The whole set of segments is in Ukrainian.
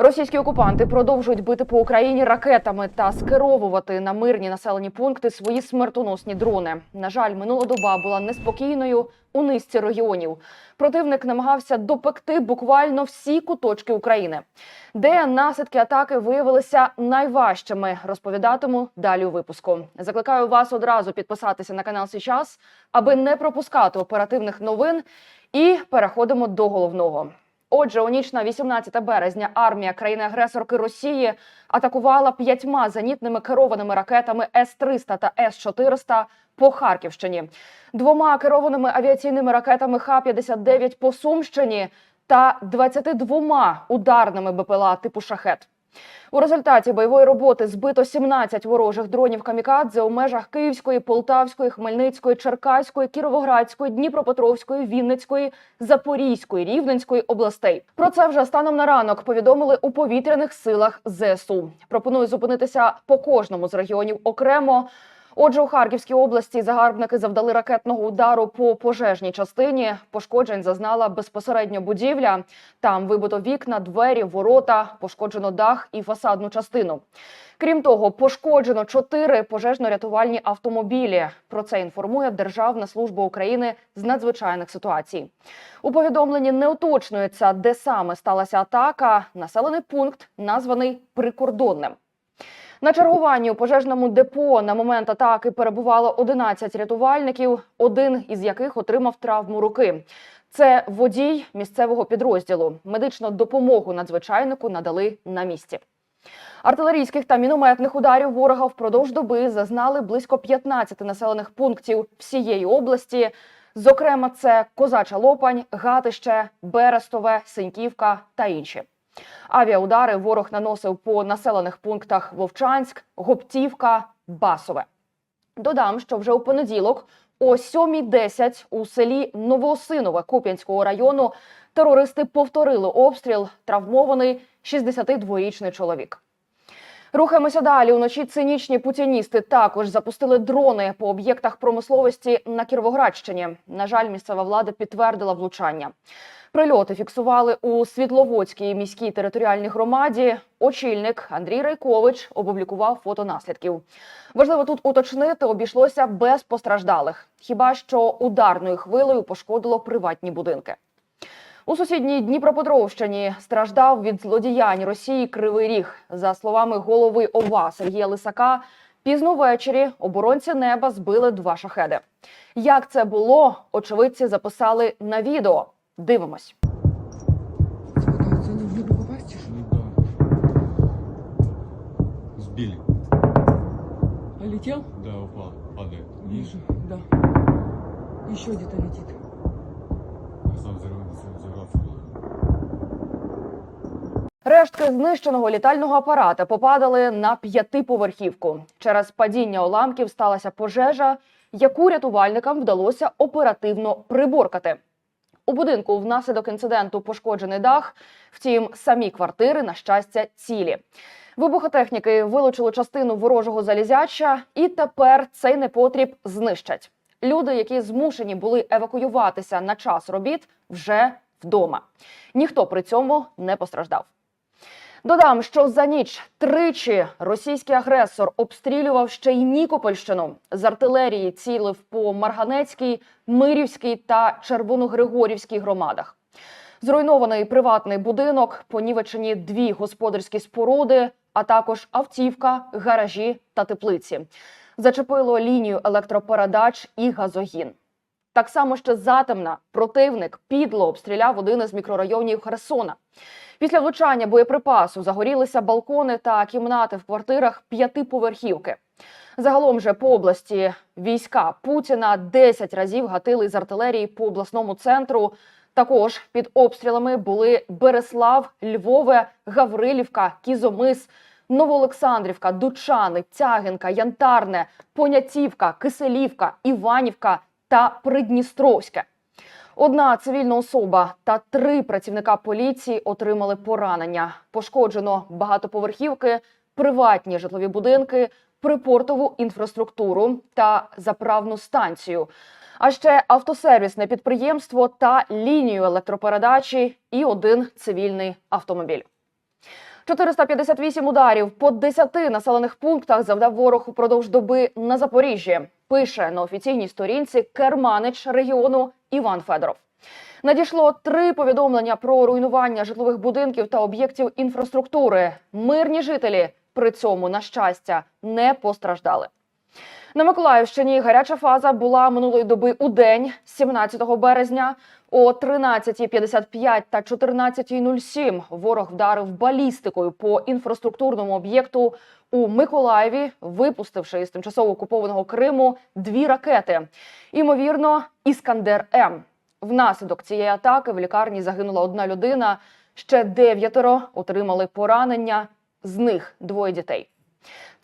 Російські окупанти продовжують бити по Україні ракетами та скеровувати на мирні населені пункти свої смертоносні дрони. На жаль, минула доба була неспокійною у низці регіонів. Противник намагався допекти буквально всі куточки України, де наслідки атаки виявилися найважчими. Розповідатиму далі у випуску. Закликаю вас одразу підписатися на канал Січас, аби не пропускати оперативних новин. І переходимо до головного. Отже, у ніч на 18 березня армія країни-агресорки Росії атакувала п'ятьма зенітними керованими ракетами С-300 та С-400 по Харківщині, двома керованими авіаційними ракетами Х-59 по Сумщині та 22 ударними БПЛА типу «Шахет». У результаті бойової роботи збито 17 ворожих дронів камікадзе у межах Київської, Полтавської, Хмельницької, Черкаської, Кіровоградської, Дніпропетровської, Вінницької, Запорізької, Рівненської областей. Про це вже станом на ранок повідомили у повітряних силах ЗСУ. Пропоную зупинитися по кожному з регіонів окремо. Отже, у Харківській області загарбники завдали ракетного удару по пожежній частині. Пошкоджень зазнала безпосередньо будівля. Там вибито вікна, двері, ворота, пошкоджено дах і фасадну частину. Крім того, пошкоджено чотири пожежно-рятувальні автомобілі. Про це інформує Державна служба України з надзвичайних ситуацій. У повідомленні не уточнюється, де саме сталася атака. Населений пункт названий прикордонним. На чергуванні у пожежному депо на момент атаки перебувало 11 рятувальників, один із яких отримав травму руки. Це водій місцевого підрозділу. Медичну допомогу надзвичайнику надали на місці. Артилерійських та мінометних ударів ворога впродовж доби зазнали близько 15 населених пунктів всієї області. Зокрема, це Козача Лопань, Гатище, Берестове, Синьківка та інші. Авіаудари ворог наносив по населених пунктах Вовчанськ, Гоптівка, Басове. Додам, що вже у понеділок о 7.10 у селі Новоосинове Куп'янського району терористи повторили обстріл, травмований 62-річний чоловік. Рухаємося далі. Уночі цинічні путіністи також запустили дрони по об'єктах промисловості на Кіровоградщині. На жаль, місцева влада підтвердила влучання. Прильоти фіксували у Світловодській міській територіальній громаді. Очільник Андрій Райкович опублікував фото наслідків. Важливо тут уточнити, обійшлося без постраждалих. Хіба що ударною хвилею пошкодило приватні будинки. У сусідній Дніпропетровщині страждав від злодіянь Росії Кривий Ріг. За словами голови ОВА Сергія Лисака, пізно ввечері оборонці неба збили два шахеди. Як це було, очевидці записали на відео. Дивимось. Ну да. Сбили. А летел? Да, упал. Падает. Вижу, да. Еще где-то летит. А сам взорвался, Рештки знищеного літального апарата попадали на п'ятиповерхівку. Через падіння уламків сталася пожежа, яку рятувальникам вдалося оперативно приборкати. У будинку внаслідок інциденту пошкоджений дах. Втім, самі квартири, на щастя, цілі. Вибухотехніки вилучили частину ворожого залізяча, і тепер цей непотріб знищать. Люди, які змушені були евакуюватися на час робіт, вже вдома. Ніхто при цьому не постраждав. Додам, що за ніч тричі російський агресор обстрілював ще й Нікопольщину. З артилерії цілив по Марганецькій, Мирівській та Червоногригорівській громадах. Зруйнований приватний будинок, понівечені дві господарські споруди, а також автівка, гаражі та теплиці. Зачепило лінію електропередач і газогін. Так само ще затемна противник підло обстріляв один із мікрорайонів Херсона. Після влучання боєприпасу загорілися балкони та кімнати в квартирах п'ятиповерхівки. Загалом же по області війська Путіна 10 разів гатили з артилерії по обласному центру. Також під обстрілами були Береслав, Львове, Гаврилівка, Кізомис, Новоолександрівка, Дучани, Тягинка, Янтарне, Понятівка, Киселівка, Іванівка та Придністровське. Одна цивільна особа та три працівника поліції отримали поранення. Пошкоджено багатоповерхівки, приватні житлові будинки, припортову інфраструктуру та заправну станцію. А ще автосервісне підприємство та лінію електропередачі і один цивільний автомобіль. 458 ударів по 10 населених пунктах завдав ворог упродовж доби на Запоріжжі. Пише на офіційній сторінці керманич регіону Іван Федоров. Надійшло три повідомлення про руйнування житлових будинків та об'єктів інфраструктури. Мирні жителі при цьому, на щастя, не постраждали. На Миколаївщині гаряча фаза була минулої доби у день, 17 березня. О 13.55 та 14.07 ворог вдарив балістикою по інфраструктурному об'єкту у Миколаєві, випустивши із тимчасово окупованого Криму дві ракети. Імовірно, Іскандер М. Внаслідок цієї атаки в лікарні загинула одна людина. Ще дев'ятеро отримали поранення, з них двоє дітей.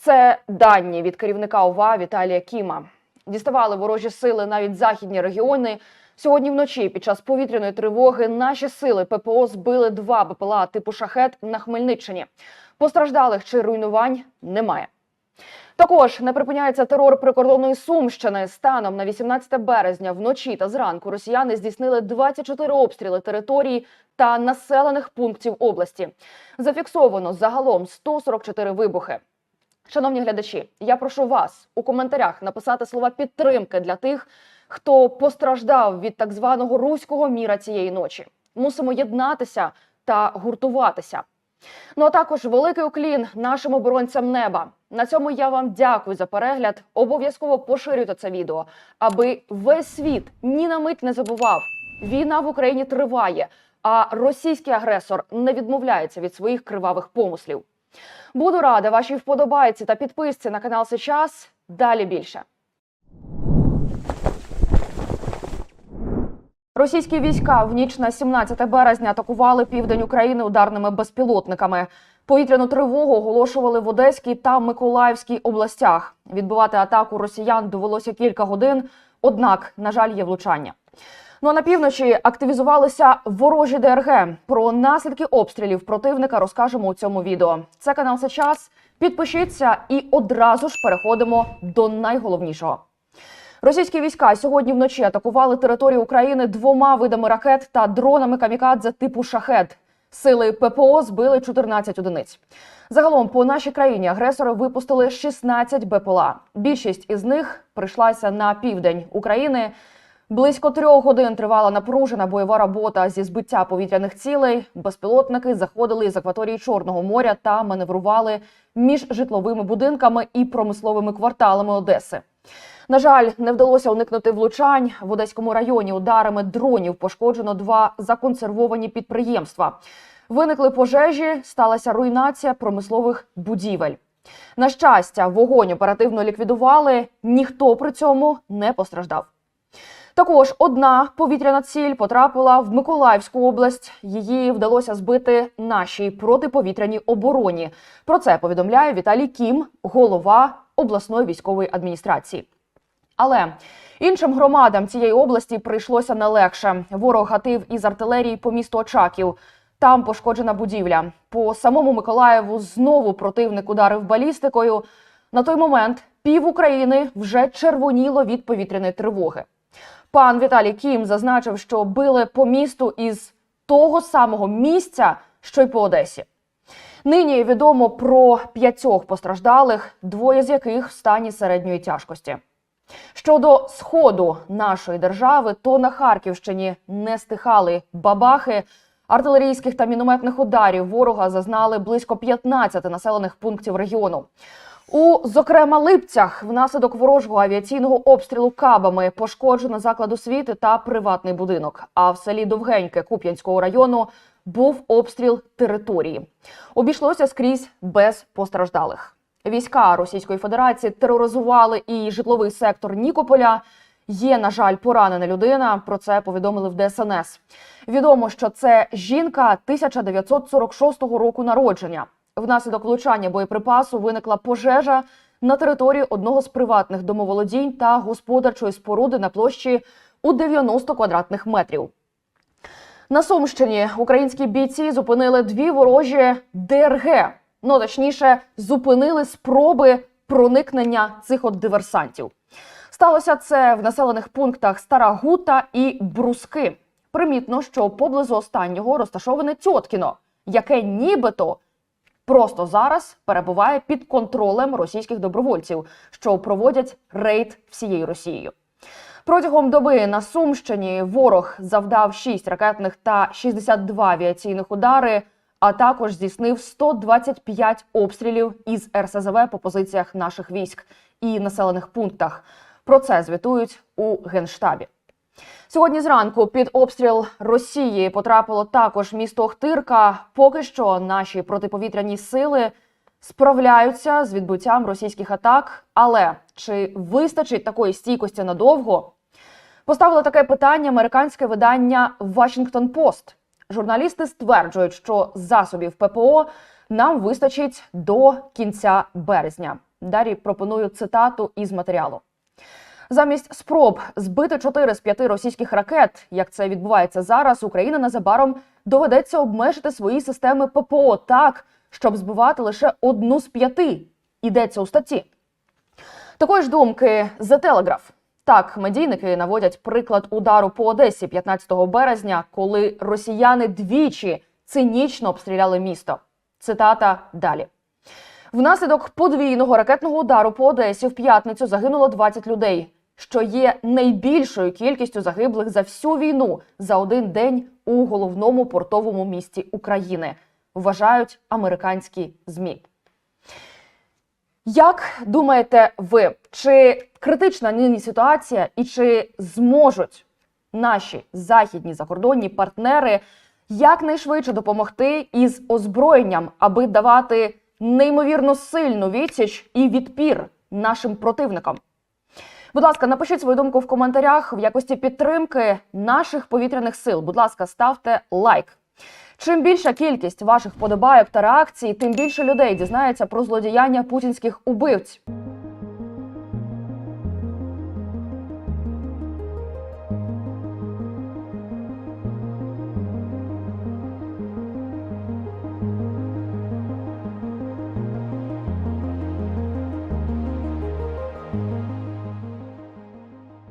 Це дані від керівника ОВА Віталія Кіма. Діставали ворожі сили навіть західні регіони. Сьогодні вночі під час повітряної тривоги наші сили ППО збили два БПЛА типу шахет на Хмельниччині. Постраждалих чи руйнувань немає. Також не припиняється терор прикордонної Сумщини. Станом на 18 березня вночі та зранку росіяни здійснили 24 обстріли територій та населених пунктів області. Зафіксовано загалом 144 вибухи. Шановні глядачі, я прошу вас у коментарях написати слова підтримки для тих, хто постраждав від так званого руського міра цієї ночі. Мусимо єднатися та гуртуватися. Ну а також великий уклін нашим оборонцям неба. На цьому я вам дякую за перегляд. Обов'язково поширюйте це відео, аби весь світ ні на мить не забував. Війна в Україні триває, а російський агресор не відмовляється від своїх кривавих помислів. Буду рада вашій вподобайці та підписці на канал Сейчас. Далі більше. Російські війська в ніч на 17 березня атакували південь України ударними безпілотниками. Повітряну тривогу оголошували в Одеській та Миколаївській областях. Відбивати атаку росіян довелося кілька годин, однак, на жаль, є влучання. Ну а на півночі активізувалися ворожі ДРГ. Про наслідки обстрілів противника розкажемо у цьому відео. Це канал Сейчас. Підпишіться і одразу ж переходимо до найголовнішого. Російські війська сьогодні вночі атакували територію України двома видами ракет та дронами камікадзе типу шахет. Сили ППО збили 14 одиниць. Загалом по нашій країні агресори випустили 16 БПЛА. Більшість із них прийшлася на південь України. Близько трьох годин тривала напружена бойова робота зі збиття повітряних цілей. Безпілотники заходили з акваторії Чорного моря та маневрували між житловими будинками і промисловими кварталами Одеси. На жаль, не вдалося уникнути влучань в Одеському районі. Ударами дронів пошкоджено два законсервовані підприємства. Виникли пожежі, сталася руйнація промислових будівель. На щастя, вогонь оперативно ліквідували. Ніхто при цьому не постраждав. Також одна повітряна ціль потрапила в Миколаївську область. Її вдалося збити нашій протиповітряній обороні. Про це повідомляє Віталій Кім, голова обласної військової адміністрації. Але іншим громадам цієї області прийшлося не легше. Ворог гатив із артилерії по місту Очаків. Там пошкоджена будівля. По самому Миколаєву знову противник ударив балістикою. На той момент пів України вже червоніло від повітряної тривоги. Пан Віталій Кім зазначив, що били по місту із того самого місця, що й по Одесі. Нині відомо про п'ятьох постраждалих, двоє з яких в стані середньої тяжкості. Щодо сходу нашої держави, то на Харківщині не стихали бабахи. Артилерійських та мінометних ударів ворога зазнали близько 15 населених пунктів регіону. У зокрема Липцях внаслідок ворожого авіаційного обстрілу кабами пошкоджено заклад освіти та приватний будинок. А в селі Довгеньке Куп'янського району був обстріл території. Обійшлося скрізь без постраждалих. Війська Російської Федерації тероризували і житловий сектор Нікополя. Є, на жаль, поранена людина. Про це повідомили в ДСНС. Відомо, що це жінка 1946 року народження. Внаслідок влучання боєприпасу виникла пожежа на території одного з приватних домоволодінь та господарчої споруди на площі у 90 квадратних метрів. На Сумщині українські бійці зупинили дві ворожі ДРГ. Ну точніше, зупинили спроби проникнення цих от диверсантів. Сталося це в населених пунктах Стара Гута і Бруски. Примітно, що поблизу останнього розташоване Тьоткіно, яке нібито просто зараз перебуває під контролем російських добровольців, що проводять рейд всією Росією. Протягом доби на Сумщині ворог завдав 6 ракетних та 62 авіаційних удари, а також здійснив 125 обстрілів із РСЗВ по позиціях наших військ і населених пунктах. Про це звітують у генштабі. Сьогодні зранку під обстріл Росії потрапило також місто Охтирка. Поки що наші протиповітряні сили справляються з відбиттям російських атак. Але чи вистачить такої стійкості надовго? Поставило таке питання американське видання Washington Post. Журналісти стверджують, що засобів ППО нам вистачить до кінця березня. Далі пропоную цитату із матеріалу. Замість спроб збити 4 з 5 російських ракет, як це відбувається зараз, Україна незабаром доведеться обмежити свої системи ППО так, щоб збивати лише одну з п'яти. Йдеться у статті. Такої ж думки The Telegraph. Так, медійники наводять приклад удару по Одесі 15 березня, коли росіяни двічі цинічно обстріляли місто. Цитата далі. Внаслідок подвійного ракетного удару по Одесі в п'ятницю загинуло 20 людей, що є найбільшою кількістю загиблих за всю війну за один день у головному портовому місті України, вважають американські змі. Як думаєте ви, чи критична нині ситуація, і чи зможуть наші західні закордонні партнери якнайшвидше допомогти із озброєнням, аби давати неймовірно сильну відсіч і відпір нашим противникам? Будь ласка, напишіть свою думку в коментарях в якості підтримки наших повітряних сил. Будь ласка, ставте лайк. Чим більша кількість ваших подобайок та реакцій, тим більше людей дізнається про злодіяння путінських убивць.